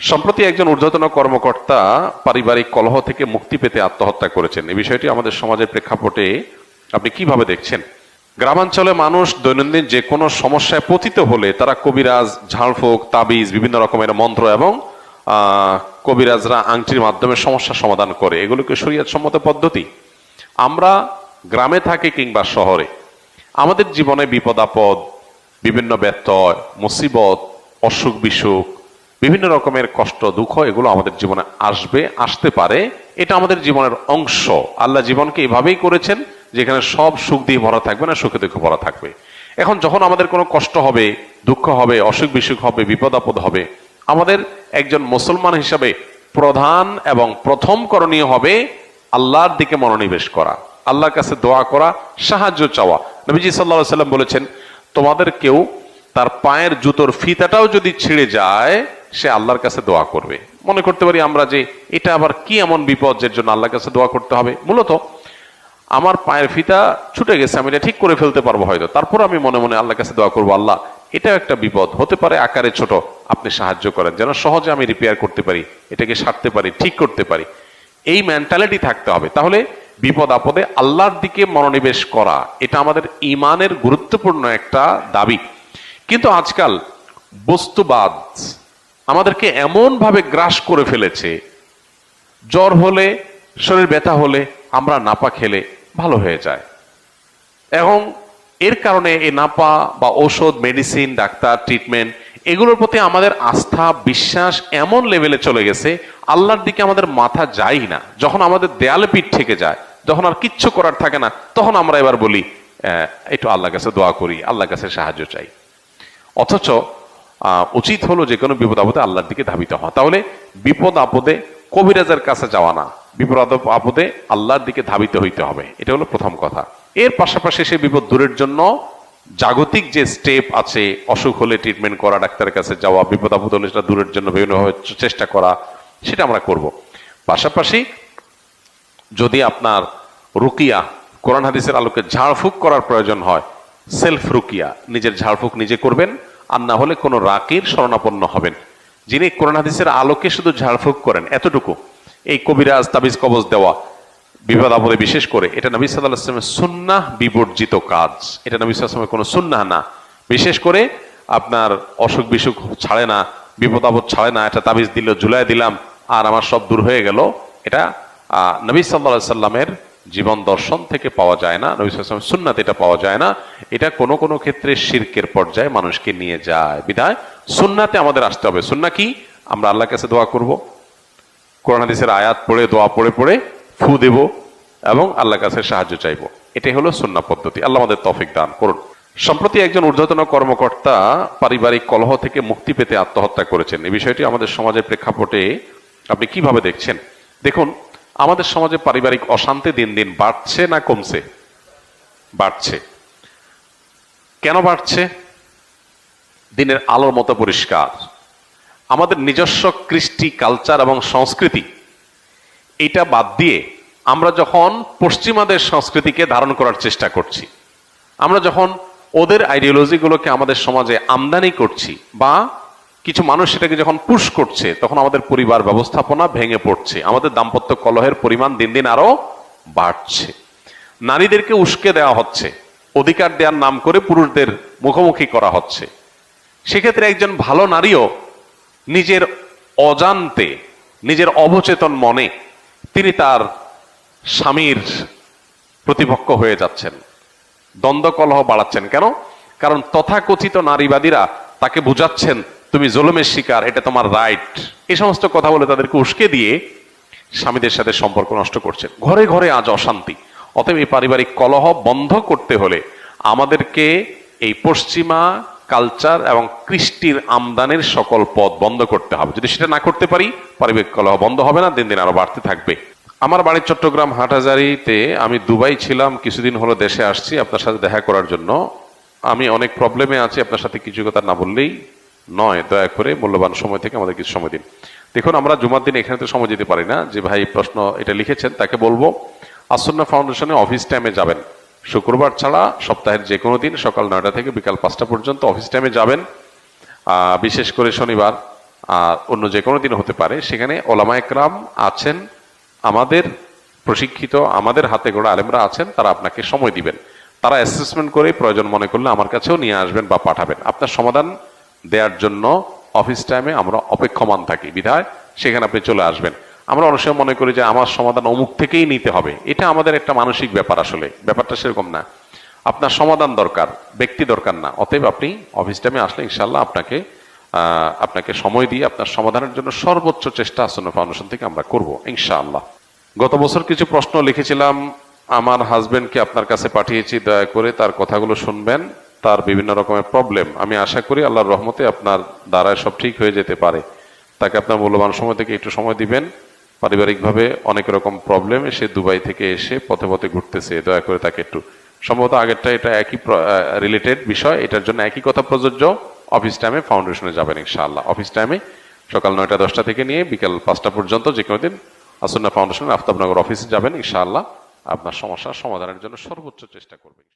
সম্প্রতি একজন ঊর্ধ্বতন কর্মকর্তা পারিবারিক কলহ থেকে মুক্তি পেতে আত্মহত্যা করেছেন। এই বিষয়টি আমাদের সমাজের প্রেক্ষাপটে আপনি কীভাবে দেখছেন? গ্রামাঞ্চলে মানুষ দৈনন্দিন যে কোনো সমস্যায় পতিত হলে তারা কবিরাজ ঝাড়ফুঁক তাবিজ, বিভিন্ন রকমের মন্ত্র এবং কবিরাজরা আংটির মাধ্যমে সমস্যা সমাধান করে। এগুলোকে সম্মত পদ্ধতি। আমরা গ্রামে থাকি কিংবা শহরে। আমাদের জীবনে বিপদ আপদ, বিভিন্ন ব্যত্যয়, মুসিবত অসুখ বিসুখ বিভিন্ন রকমের কষ্ট, দুঃখ, এগুলো আমাদের জীবনে আসবে, আসতে পারে। এটা আমাদের জীবনের অংশ। আল্লাহ জীবনকে এভাবেই করেছেন, যেখানে সব সুখ দিয়ে ভরা থাকবে না, সুখে দুঃখে ভরা থাকবে। এখন যখন আমাদের কোনো কষ্ট হবে, দুঃখ হবে, অসুখ বিসুখ হবে, বিপদ আপদ হবে, আমাদের একজন মুসলমান হিসাবে প্রধান এবং প্রথম করণীয় হবে আল্লাহর দিকে মনোনিবেশ করা, আল্লাহর কাছে দোয়া করা, সাহায্য চাওয়া। নবীজি সাল্লাহ সাল্লাম বলেছেন, তোমাদের কেউ তার পায়ের জুতোর ফিতাটাও যদি ছিঁড়ে যায় সে আল্লাহর কাছে দোয়া করবে। মনে করতে পারি আমরা যে এটা আবার কি এমন বিপদ যের জন্য আল্লাহর কাছে দোয়া করতে হবে? মূলত আমার পায়ের ফিতা ছুটে গেছে, আমি এটা ঠিক করে ফেলতে পারব হয়তো। তারপর আমি মনে মনে আল্লাহর কাছে দোয়া করব, আল্লাহ, এটাও একটা বিপদ। হতে পারে আকারে ছোট, আপনি সাহায্য করেন। যেন সহজে আমি রিপেয়ার করতে পারি, এটাকে সারতে পারি, ঠিক করতে পারি। এই মেন্টালিটি থাকতে হবে। তাহলে বিপদ আপদে আল্লাহর দিকে মনোনিবেশ করা, এটা আমাদের ইমানের গুরুত্বপূর্ণ একটা দাবি। কিন্তু আজকাল বস্তুবাদ আমাদেরকে এমন ভাবে গ্রাস করে ফেলেছে, জ্বর হলে, শরীর ব্যথা হলে আমরা নাপা খেলে ভালো হয়ে যায়। এবং এর কারণে এই নাপা বা ঔষধ, মেডিসিন, ডাক্তার, ট্রিটমেন্ট, এগুলোর প্রতি আমাদের আস্থা, বিশ্বাস এমন লেভেলে চলে গেছে, আল্লাহর দিকে আমাদের মাথা যায় না। যখন আমাদের দেয়ালে পিঠ থেকে যায়, যখন আর কিচ্ছু করার থাকে না, তখন আমরা এবার বলি একটু আল্লাহর কাছে দোয়া করি, আল্লাহর কাছে সাহায্য চাই। অথচ উচিত হলো যে কোনো বিপদ আপদে আল্লাহর দিকে ধাবিত হওয়া। তাহলে বিপদ আপদে কবিরাজের কাছে যাওয়া না। বিপদ আপদে আল্লাহর দিকে ধাবিত হইতে হবে। এটা হলো প্রথম কথা। এর পাশাপাশি সে বিপদ দূরের জন্য জাগতিক যে স্টেপ আছে, অসুখ হলে ট্রিটমেন্ট করা, ডাক্তারের কাছে যাওয়া, বিপদ আপদ হলে সেটা দূরের জন্য বিভিন্নভাবে চেষ্টা করা, সেটা আমরা করব। পাশাপাশি যদি আপনার রুকিয়া, কোরআন হাদিসের আলোকে ঝাড়ফুঁক করার প্রয়োজন হয় সেলফ রুকিয়া নিজের ঝাড়ফুঁক নিজে করবেন আর না হলে কোনো রাকির শরণাপন্ন হবেন। যিনি কোরআন হাদিসের আলোকে শুধু ঝাড়ফুঁক করেন। এতটুকু। এই কবিরাজ তাবিজ কবজ দেওয়া বিপদ আপদে বিশেষ করে। এটা নবী সাল্লাহ সুন্নাহ বিবর্জিত কাজ। এটা নবী সাল্লামের কোনো সুন্নাহ না। বিশেষ করে আপনার অসুখ বিসুখ ছাড়ে না, বিপদ আপদ ছাড়ে না। এটা তাবিজ দিল জুলাই দিলাম, আর আমার সব দূর হয়ে গেল। এটা নবী সাল্লাহ সাল্লামের জীবন দর্শন থেকে পাওয়া যায় না। নবী সাল্লামের সুন্নাতে এটা পাওয়া যায় না। এটা কোনো কোনো ক্ষেত্রে শিরকের পর্যায়ে মানুষকে নিয়ে যায়। বিধায় সুন্নাতে আমাদের আসতে হবে। সুন্না কি? আমরা আল্লাহর কাছে দোয়া করব। কোরআন হাদিসের আয়াত পড়ে, দোয়া পড়ে পড়ে ফু দেব এবং আল্লাহর কাছে সাহায্য চাইব। এটাই হলো সুন্না পদ্ধতি। আল্লাহ আমাদের তৌফিক দান করুন। সম্প্রতি একজন ঊর্ধ্বতন কর্মকর্তা পারিবারিক কলহ থেকে মুক্তি পেতে আত্মহত্যা করেছেন। এই বিষয়টি আমাদের সমাজের প্রেক্ষাপটে আপনি কীভাবে দেখছেন? দেখুন আমাদের সমাজে পারিবারিক অশান্তি দিন দিন বাড়ছে না কমছে? বাড়ছে। কেন বাড়ছে? দিনের আলোর মতো পরিষ্কার। আমাদের নিজস্ব কৃষ্টি কালচার এবং সংস্কৃতি এটা বাদ দিয়ে আমরা যখন পশ্চিমাদের সংস্কৃতিকে ধারণ করার চেষ্টা করছি, আমরা যখন ওদের আইডিওলজিগুলোকে আমাদের সমাজে আমদানি করছি বা কিছু মানুষ সেটাকে যখন পুশ করছে, তখন আমাদের পরিবার ব্যবস্থাপনা ভেঙে পড়ছে। আমাদের দাম্পত্য কলহের পরিমাণ দিন দিন আরও বাড়ছে। নারীদেরকে উস্কে দেওয়া হচ্ছে। অধিকার দেওয়ার নাম করে পুরুষদের মুখোমুখি করা হচ্ছে। সেক্ষেত্রে একজন ভালো নারীও নিজের অজান্তে, নিজের অবচেতন মনে তিনি তার স্বামীর প্রতিপক্ষ হয়ে যাচ্ছেন। দ্বন্দ্ব কলহ বাড়াচ্ছেন কেন? কারণ তথাকথিত নারীবাদীরা তাকে বুঝাচ্ছেন তুমি জোলমের শিকার, এটা তোমার রাইট এই সমস্ত কথা বলে তাদেরকে উস্কে দিয়ে স্বামীদের সাথে সম্পর্ক নষ্ট করছেন ঘরে ঘরে আজ অশান্তি। অতএব এই পারিবারিক কলহ বন্ধ করতে হলে আমাদেরকে এই পশ্চিমা কালচার এবং কৃষ্টির আমদানির সকল পথ বন্ধ করতে হবে। যদি সেটা না করতে পারি, পারিবারিক কলহ বন্ধ হবে না, দিন দিন আরও বাড়তে থাকবে। আমার বাড়ির চট্টগ্রাম হাটহাজারিতে আমি দুবাই ছিলাম, কিছুদিন হলো দেশে আসছি আপনার সাথে দেখা করার জন্য। আমি অনেক প্রবলেমে আছি, আপনার সাথে কিছু কথা না বললেই নয়, দয়া করে মূল্যবান সময় থেকে আমাদের কিছু সময় দিন। দেখুন, আমরা জুমার দিন এখানে তো সময় দিতে পারি না। যে ভাই প্রশ্ন এটা লিখেছেন, তাকে বলব, আসন্না ফাউন্ডেশনে অফিস টাইমে যাবেন। শুক্রবার ছাড়া সপ্তাহের যে কোনো দিন সকাল নয়টা থেকে বিকাল পাঁচটা পর্যন্ত অফিস টাইমে যাবেন। বিশেষ করে শনিবার আর অন্য যে কোনো দিন হতে পারে। সেখানে ওলামা একরাম আছেন, আমাদের প্রশিক্ষিত, আমাদের হাতে গোড়া আলেমরা আছেন, তারা আপনাকে সময় দিবেন। তারা অ্যাসেসমেন্ট করে প্রয়োজন মনে করলে আমার কাছেও নিয়ে আসবেন বা পাঠাবেন। আপনার সমাধান দেওয়ার জন্য অফিস টাইমে আমরা অপেক্ষমান থাকি। বিধায় সেখানে আপনি চলে আসবেন। আমরা অনেক সময় মনে করি যে আমার সমাধান অমুক থেকেই নিতে হবে। এটা আমাদের একটা মানসিক ব্যাপার আসলে। ব্যাপারটা সেরকম না। আপনার সমাধান দরকার, ব্যক্তি দরকার না। অতএব আপনি অফিস টাইমে আসলে ইনশাল্লাহ আপনাকে আপনাকে সময় দিয়ে আপনার সমাধানের জন্য সর্বোচ্চ চেষ্টা আসন্ন ফাউন্ডেশন থেকে আমরা করব, ইনশাআল্লাহ। গত বছর কিছু প্রশ্ন লিখেছিলাম। আমার হাজবেন্ডকে আপনার কাছে পাঠিয়েছি। দয়া করে তার কথাগুলো শুনবেন। তার বিভিন্ন রকমের প্রবলেম আমি আশা করি আল্লাহর রহমতে আপনার দ্বারায় সব ঠিক হয়ে যেতে পারে। তাকে আপনার মূল্যবান সময় থেকে একটু সময় দিবেন। পারিবারিকভাবে অনেক রকম প্রবলেম সে দুবাই থেকে এসে পথে পথে ঘুরতেছে। দয়া করে তাকে একটু, সম্ভবত আগেরটা এটা একই রিলেটেড বিষয়। এটার জন্য একই কথা প্রযোজ্য। অফিস টাইমে ফাউন্ডেশনে যাবেন ইনশাআল্লাহ। অফিস টাইমে সকাল নয়টা দশটা থেকে নিয়ে বিকাল পাঁচটা পর্যন্ত যে কোনো দিন আসন্না ফাউন্ডেশন আফতাবনগর অফিসে যাবেন ইনশাআল্লাহ। আপনার সমস্যার সমাধানের জন্য সর্বোচ্চ চেষ্টা করবেন।